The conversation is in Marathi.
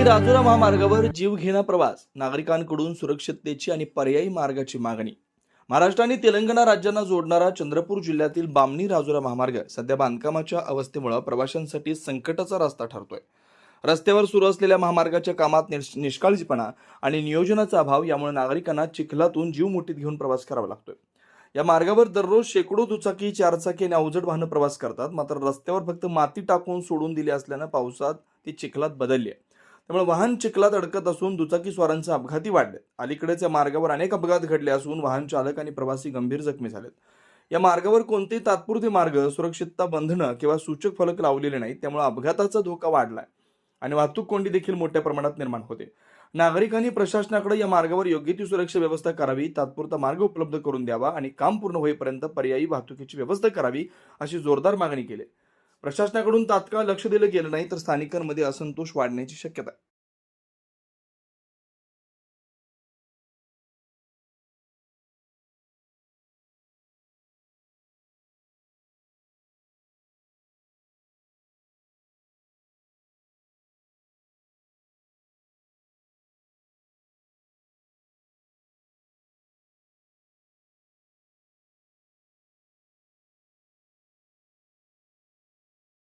बामणी राजुरा महामार्गावर जीवघेणा प्रवास नागरिकांकडून सुरक्षिततेची आणि पर्यायी मार्गाची मागणी. महाराष्ट्र आणि तेलंगणा राज्यांना जोडणारा चंद्रपूर जिल्ह्यातील बामणी राजुरा महामार्ग सध्या बांधकामाच्या अवस्थेमुळे प्रवाशांसाठी संकटाचा रस्ता ठरतोय. रस्त्यावर सुरू असलेल्या महामार्गाच्या कामात निष्काळजीपणा आणि नियोजनाचा अभाव यामुळे नागरिकांना चिखलातून जीव मुठीत घेऊन प्रवास करावा लागतोय. या मार्गावर दररोज शेकडो दुचाकी चारचाकी आणि अवजड वाहनं प्रवास करतात मात्र रस्त्यावर फक्त माती टाकून सोडून दिली असल्यानं पावसात ती चिखलात बदलली आहे. त्यामुळे वाहन चिखलात अडकत असून दुचाकीस्वारांचे अपघाती वाढले. अलीकडेच या मार्गावर अनेक अपघात घडले असून वाहन चालक आणि प्रवासी गंभीर जखमी झालेत. या मार्गावर कोणतेही तात्पुरते मार्ग सुरक्षितता बंधनं किंवा सूचक फलक लावलेले नाहीत त्यामुळे अपघाताचा धोका वाढलाय आणि वाहतूक कोंडी देखील मोठ्या प्रमाणात निर्माण होते. नागरिकांनी प्रशासनाकडे या मार्गावर योग्य ती सुरक्षा व्यवस्था करावी तात्पुरता मार्ग उपलब्ध करून द्यावा आणि काम पूर्ण होईपर्यंत पर्यायी वाहतुकीची व्यवस्था करावी अशी जोरदार मागणी केली. प्रशासनाकडून तात्काळ लक्ष दिलं गेलं नाही तर स्थानिकांमध्ये असंतोष वाढण्याची शक्यता आहे.